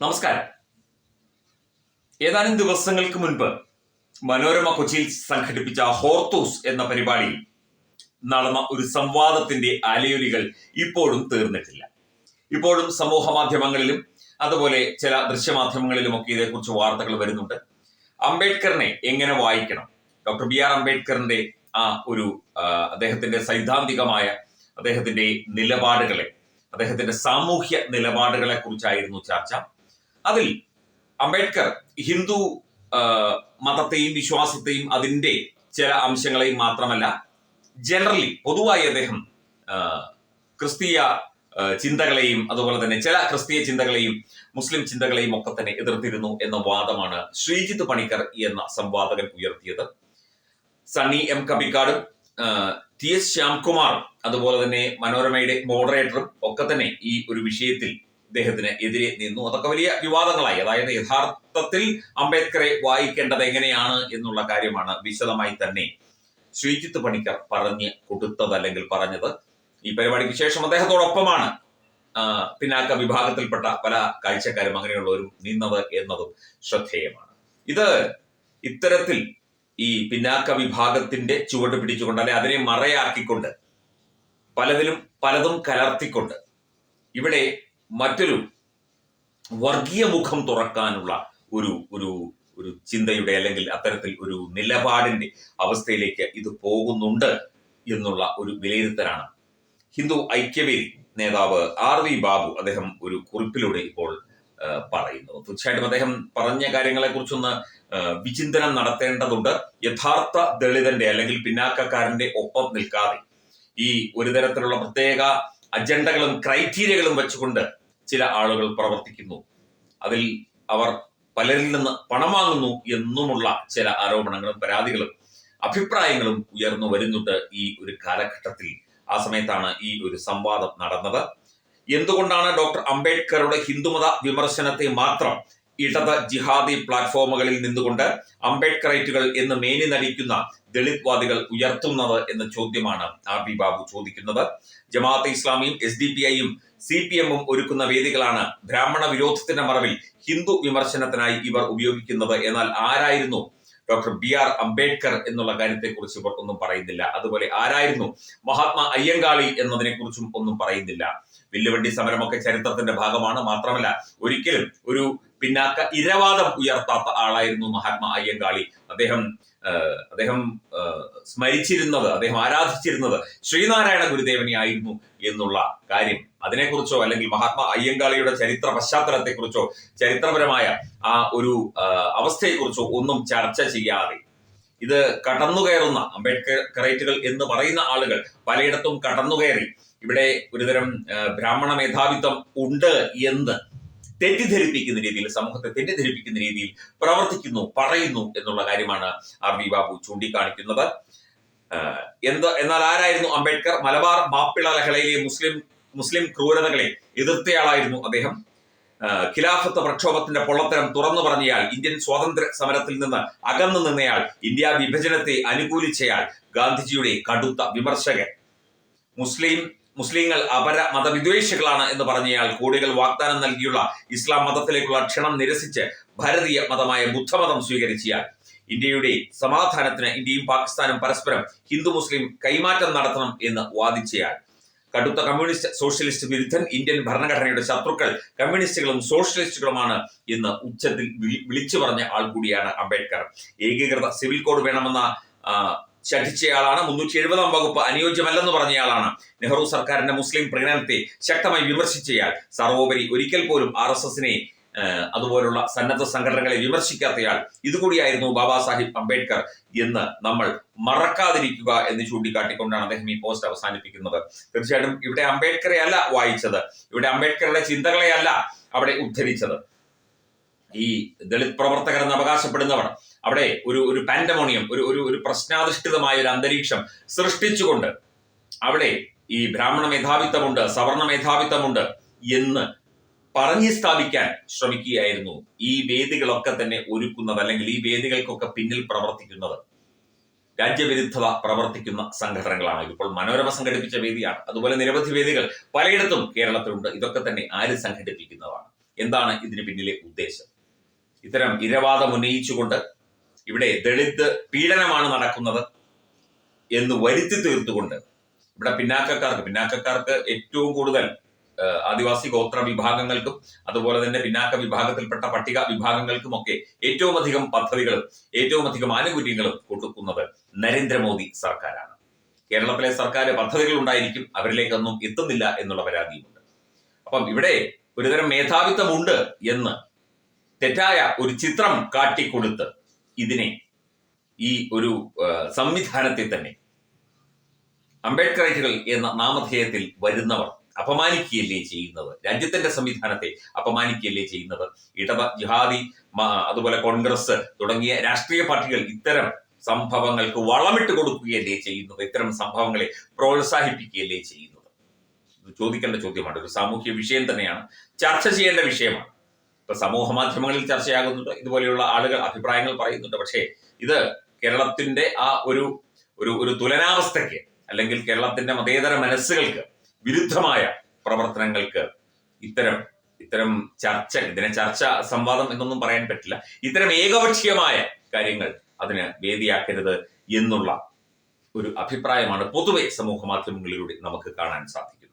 നമസ്കാരം. ഏതാനും ദിവസങ്ങൾക്ക് മുൻപ് മനോരമ കൊച്ചിയിൽ സംഘടിപ്പിച്ച ഹോർത്തൂസ് എന്ന പരിപാടി നടന്ന ഒരു സംവാദത്തിന്റെ അലയൊലികൾ ഇപ്പോഴും തീർന്നിട്ടില്ല. ഇപ്പോഴും സമൂഹ മാധ്യമങ്ങളിലും അതുപോലെ ചില ദൃശ്യമാധ്യമങ്ങളിലും ഒക്കെ ഇതേക്കുറിച്ച് വാർത്തകൾ വരുന്നുണ്ട്. അംബേദ്കറിനെ എങ്ങനെ വായിക്കണം? ഡോക്ടർ ബി ആർ അംബേദ്കറിന്റെ ആ ഒരു അദ്ദേഹത്തിന്റെ സൈദ്ധാന്തികമായ അദ്ദേഹത്തിന്റെ നിലപാടുകളെ അദ്ദേഹത്തിന്റെ സാമൂഹ്യ നിലപാടുകളെ കുറിച്ചായിരുന്നു ചർച്ച. അതിൽ അംബേദ്കർ ഹിന്ദു മതത്തെയും വിശ്വാസത്തെയും അതിന്റെ ചില അംശങ്ങളെയും മാത്രമല്ല ജനറലി പൊതുവായി അദ്ദേഹം ക്രിസ്തീയ ചിന്തകളെയും അതുപോലെ തന്നെ ചില ക്രിസ്തീയ ചിന്തകളെയും മുസ്ലിം ചിന്തകളെയും ഒക്കെ തന്നെ എതിർത്തിരുന്നു എന്ന വാദമാണ് ശ്രീജിത്ത് പണിക്കർ എന്ന സംവാദകൻ ഉയർത്തിയത്. സണ്ണി എം കബിക്കാടും ടി എസ് ശ്യാംകുമാർ അതുപോലെ തന്നെ മനോരമയുടെ മോഡറേറ്ററും ഒക്കെ തന്നെ ഈ ഒരു വിഷയത്തിൽ ഇദ്ദേഹത്തിന് എതിരെ നിന്നു. അതൊക്കെ വലിയ വിവാദങ്ങളായി. അതായത് യഥാർത്ഥത്തിൽ അംബേദ്കറെ വായിക്കേണ്ടത് എങ്ങനെയാണ് എന്നുള്ള കാര്യമാണ് വിശദമായി തന്നെ ശ്രീജിത്ത് പണിക്കർ പറഞ്ഞ് കൊടുത്തത് അല്ലെങ്കിൽ പറഞ്ഞത്. ഈ പരിപാടിക്ക് ശേഷം അദ്ദേഹത്തോടൊപ്പമാണ് പിന്നാക്ക വിഭാഗത്തിൽപ്പെട്ട പല കാഴ്ചക്കാരും അങ്ങനെയുള്ളവരും നിന്നത് എന്നതും ശ്രദ്ധേയമാണ്. ഇത് ഇത്തരത്തിൽ ഈ പിന്നാക്ക വിഭാഗത്തിന്റെ ചുവട് പിടിച്ചുകൊണ്ട് അല്ലെ അതിനെ മറയാക്കിക്കൊണ്ട് പലതിലും പലതും കലർത്തിക്കൊണ്ട് ഇവിടെ മറ്റൊരു വർഗീയ മുഖം തുറക്കാനുള്ള ഒരു ഒരു ഒരു ചിന്തയുടെ അല്ലെങ്കിൽ അത്തരത്തിൽ ഒരു നിലപാടിന്റെ അവസ്ഥയിലേക്ക് ഇത് പോകുന്നുണ്ട് എന്നുള്ള ഒരു വിലയിരുത്തലാണ്. ഹിന്ദു ഐക്യവേദി നേതാവ് ആർ വി ബാബു അദ്ദേഹം ഒരു കുറിപ്പിലൂടെ ഇപ്പോൾ പറയുന്നു തീർച്ചയായിട്ടും അദ്ദേഹം പറഞ്ഞ കാര്യങ്ങളെ കുറിച്ചൊന്ന് വിചിന്തനം നടത്തേണ്ടതുണ്ട്. യഥാർത്ഥ ദളിതന്റെ അല്ലെങ്കിൽ പിന്നാക്കക്കാരന്റെ ഒപ്പം നിൽക്കാതെ ഈ ഒരു തരത്തിലുള്ള പ്രത്യേക അജണ്ടകളും ക്രൈറ്റീരിയകളും വെച്ചുകൊണ്ട് ചില ആളുകൾ പ്രവർത്തിക്കുന്നു. അതിൽ അവർ പലരിൽ നിന്ന് പണം വാങ്ങുന്നു എന്നുമുള്ള ചില ആരോപണങ്ങളും പരാതികളും അഭിപ്രായങ്ങളും ഉയർന്നു വരുന്നുണ്ട് ഈ ഒരു കാലഘട്ടത്തിൽ. ആ സമയത്താണ് ഈ ഒരു സംവാദം നടന്നത്. എന്തുകൊണ്ടാണ് ഡോക്ടർ അംബേദ്കറുടെ ഹിന്ദുമത വിമർശനത്തെ മാത്രം ഇടത് ജിഹാദി പ്ലാറ്റ്ഫോമുകളിൽ നിന്നുകൊണ്ട് അംബേദ്കറേറ്റുകൾ എന്ന് മേനി നടിക്കുന്ന ദളിത് വാദികൾ ഉയർത്തുന്നത് എന്ന ചോദ്യമാണ് ആർ ബി ബാബു ചോദിക്കുന്നത്. ജമാഅത്തെ ഇസ്ലാമിയും എസ് ഡി പി ഐയും സി പി എമ്മും ഒരുക്കുന്ന വേദികളാണ്. ബ്രാഹ്മണ വിരോധത്തിന്റെ മറവിൽ ഹിന്ദു വിമർശനത്തിനായി ഇവർ ഉപയോഗിക്കുന്നത്. എന്നാൽ ആരായിരുന്നു? ഡോക്ടർ ബി ആർ അംബേദ്കർ എന്നുള്ള കാര്യത്തെക്കുറിച്ച് ഇവർ ഒന്നും പറയുന്നില്ല. അതുപോലെ ആരായിരുന്നു? മഹാത്മാ അയ്യങ്കാളി എന്നതിനെ കുറിച്ചും ഒന്നും പറയുന്നില്ല. വില്ലുവണ്ടി സമരമൊക്കെ ചരിത്രത്തിന്റെ ഭാഗമാണ്. മാത്രമല്ല ഒരിക്കലും ഒരു പിന്നാക്ക ഇരവാദം ഉയർത്താത്ത ആളായിരുന്നു മഹാത്മാ അയ്യങ്കാളി. അദ്ദേഹം അദ്ദേഹം സ്മരിച്ചിരുന്നത് അദ്ദേഹം ആരാധിച്ചിരുന്നത് ശ്രീനാരായണ ഗുരുദേവനെ ആയിരുന്നു എന്നുള്ള കാര്യം. അതിനെക്കുറിച്ചോ അല്ലെങ്കിൽ മഹാത്മാ അയ്യങ്കാളിയുടെ ചരിത്ര പശ്ചാത്തലത്തെക്കുറിച്ചോ ചരിത്രപരമായ ആ ഒരു അവസ്ഥയെക്കുറിച്ചോ ഒന്നും ചർച്ച ചെയ്യാതെ. ഇത് കടന്നുകയറുന്ന അംബേദ്കറൈറ്റുകൾ എന്ന് പറയുന്ന ആളുകൾ പലയിടത്തും കടന്നുകയറി. ഇവിടെ ഒരുതരം ബ്രാഹ്മണ മേധാവിത്വം ഉണ്ട് എന്ന് തെറ്റിദ്ധരിപ്പിക്കുന്ന രീതിയിൽ സമൂഹത്തെ തെറ്റിദ്ധരിപ്പിക്കുന്ന രീതിയിൽ പ്രവർത്തിക്കുന്നു പറയുന്നു എന്നുള്ള കാര്യമാണ് ആർ ബി ബാബു ചൂണ്ടിക്കാണിക്കുന്നത്. എന്ത് എന്നാൽ ആരായിരുന്നു അംബേദ്കർ? മലബാർ മാപ്പിള ലഹളയിലെ മുസ്ലിം മുസ്ലിം ക്രൂരതകളെ എതിർത്തയാളായിരുന്നു അദ്ദേഹം. ഖിലാഫത്ത് പ്രക്ഷോഭത്തിന്റെ പൊള്ളത്തരം തുറന്നു പറഞ്ഞയാൾ ഇന്ത്യൻ സ്വാതന്ത്ര്യ സമരത്തിൽ നിന്ന് അകന്നു നിന്നയാൾ ഇന്ത്യ വിഭജനത്തെ അനുകൂലിച്ചയാൾ ഗാന്ധിജിയുടെ കടുത്ത വിമർശകൻ. മുസ്ലിം മുസ്ലിങ്ങൾ അപര മതവിദ്വേഷികളാണ് എന്ന് പറഞ്ഞയാൾ കോടികൾ വാഗ്ദാനം നൽകിയുള്ള ഇസ്ലാം മതത്തിലേക്കുള്ള ക്ഷണം നിരസിച്ച് ഭാരതീയ മതമായ ബുദ്ധമതം സ്വീകരിച്ചയാൾ. ഇന്ത്യയുടെ സമാധാനത്തിന് ഇന്ത്യയും പാകിസ്ഥാനും പരസ്പരം ഹിന്ദു മുസ്ലിം കൈമാറ്റം നടത്തണം എന്ന് വാദിച്ചയാൾ. കടുത്ത കമ്മ്യൂണിസ്റ്റ് സോഷ്യലിസ്റ്റ് വിരുദ്ധൻ ഇന്ത്യൻ ഭരണഘടനയുടെ ശത്രുക്കൾ കമ്മ്യൂണിസ്റ്റുകളും സോഷ്യലിസ്റ്റുകളുമാണ് എന്ന് ഉച്ചത്തിൽ വിളി- വിളിച്ചു പറഞ്ഞ ആൾ കൂടിയാണ് അംബേദ്കർ. ഏകീകൃത സിവിൽ കോഡ് വേണമെന്ന ശഠിച്ചയാളാണ്. മുന്നൂറ്റി എഴുപതാം വകുപ്പ് അനുയോജ്യമല്ലെന്ന് പറഞ്ഞയാളാണ്. നെഹ്റു സർക്കാരിന്റെ മുസ്ലിം പ്രീണനത്തെ ശക്തമായി വിമർശിച്ചയാൾ. സർവോപരി ഒരിക്കൽ പോലും ആർ എസ് എസിനെ അതുപോലുള്ള സന്നദ്ധ സംഘടനകളെ വിമർശിക്കാത്തയാൾ. ഇതുകൂടിയായിരുന്നു ബാബാ സാഹിബ് അംബേദ്കർ എന്ന് നമ്മൾ മറക്കാതിരിക്കുക എന്ന് ചൂണ്ടിക്കാട്ടിക്കൊണ്ടാണ് അദ്ദേഹം ഈ പോസ്റ്റ് അവസാനിപ്പിക്കുന്നത്. തീർച്ചയായിട്ടും ഇവിടെ അംബേദ്കറെ അല്ല വായിച്ചത്. ഇവിടെ അംബേദ്കറുടെ ചിന്തകളെ അല്ല അവിടെ ഉദ്ധരിച്ചത്. ഈ ദളിത് പ്രവർത്തകർ എന്ന് അവകാശപ്പെടുന്നവർ അവിടെ ഒരു ഒരു പാൻഡമോണിയം ഒരു ഒരു ഒരു പ്രശ്നാധിഷ്ഠിതമായ ഒരു അന്തരീക്ഷം സൃഷ്ടിച്ചുകൊണ്ട് അവിടെ ഈ ബ്രാഹ്മണ മേധാവിത്വമുണ്ട് സവർണ മേധാവിത്വമുണ്ട് എന്ന് പറഞ്ഞു സ്ഥാപിക്കാൻ ശ്രമിക്കുകയായിരുന്നു ഈ വേദികളൊക്കെ തന്നെ ഒരുക്കുന്നത് അല്ലെങ്കിൽ ഈ വേദികൾക്കൊക്കെ പിന്നിൽ പ്രവർത്തിക്കുന്നത്. രാജ്യവിരുദ്ധത പ്രവർത്തിക്കുന്ന സംഘടനകളാണ്. ഇപ്പോൾ മനോരമ സംഘടിപ്പിച്ച വേദിയാണ്. അതുപോലെ നിരവധി വേദികൾ പലയിടത്തും കേരളത്തിലുണ്ട്. ഇതൊക്കെ തന്നെ ആര് സംഘടിപ്പിക്കുന്നതാണ്? എന്താണ് ഇതിന് പിന്നിലെ ഉദ്ദേശം? ഇത്തരം ഇരവാദം ഉന്നയിച്ചുകൊണ്ട് ഇവിടെ ദളിത് പീഡനമാണ് നടക്കുന്നത് എന്ന് വരുത്തി തീർത്തുകൊണ്ട് ഇവിടെ പിന്നാക്കക്കാർക്ക് പിന്നാക്കക്കാർക്ക് ഏറ്റവും കൂടുതൽ ആദിവാസി ഗോത്ര വിഭാഗങ്ങൾക്കും അതുപോലെ തന്നെ പിന്നാക്ക വിഭാഗത്തിൽപ്പെട്ട പട്ടിക വിഭാഗങ്ങൾക്കും ഒക്കെ ഏറ്റവും അധികം പദ്ധതികളും ഏറ്റവും അധികം ആനുകൂല്യങ്ങളും കൊടുക്കുന്നത് നരേന്ദ്രമോദി സർക്കാരാണ്. കേരളത്തിലെ സർക്കാർ പദ്ധതികൾ ഉണ്ടായിരിക്കും അവരിലേക്കൊന്നും എത്തുന്നില്ല എന്നുള്ള പരാതിയുമുണ്ട്. അപ്പം ഇവിടെ ഒരുതരം മേധാവിത്വമുണ്ട് എന്ന് തെറ്റായ ഒരു ചിത്രം കാട്ടിക്കൊടുത്ത് ഇതിനെ ഈ ഒരു സംവിധാനത്തെ തന്നെ അംബേദ്കറൈറ്റുകൾ എന്ന നാമധേയത്തിൽ വരുന്നവർ അപമാനിക്കുകയല്ലേ ചെയ്യുന്നത്? രാജ്യത്തിന്റെ സംവിധാനത്തെ അപമാനിക്കുകയല്ലേ ചെയ്യുന്നത്? ഇടവ ജിഹാദി അതുപോലെ കോൺഗ്രസ് തുടങ്ങിയ രാഷ്ട്രീയ പാർട്ടികൾ ഇത്തരം സംഭവങ്ങൾക്ക് വളമിട്ട് കൊടുക്കുകയല്ലേ ചെയ്യുന്നത്? ഇത്തരം സംഭവങ്ങളെ പ്രോത്സാഹിപ്പിക്കുകയല്ലേ ചെയ്യുന്നത്? ചോദിക്കേണ്ട ചോദ്യമാണ്. ഒരു സാമൂഹ്യ വിഷയം തന്നെയാണ്. ചർച്ച ചെയ്യേണ്ട വിഷയമാണ്. ഇപ്പൊ സമൂഹ മാധ്യമങ്ങളിൽ ചർച്ചയാകുന്നുണ്ട്. ഇതുപോലെയുള്ള ആളുകൾ അഭിപ്രായങ്ങൾ പറയുന്നുണ്ട്. പക്ഷേ ഇത് കേരളത്തിന്റെ ആ ഒരു ഒരു ഒരു തുലനാവസ്ഥയ്ക്ക് അല്ലെങ്കിൽ കേരളത്തിന്റെ മതേതര മനസ്സുകൾക്ക് വിരുദ്ധമായ പ്രവർത്തനങ്ങൾക്ക് ഇത്തരം ഇത്തരം ചർച്ച ഇതിനെ ചർച്ച സംവാദം എന്നൊന്നും പറയാൻ പറ്റില്ല. ഇത്തരം ഏകപക്ഷീയമായ കാര്യങ്ങൾ അതിന് വേദിയാക്കരുത് എന്നുള്ള ഒരു അഭിപ്രായമാണ് പൊതുവെ സമൂഹ മാധ്യമങ്ങളിലൂടെ നമുക്ക് കാണാൻ സാധിക്കുന്നത്.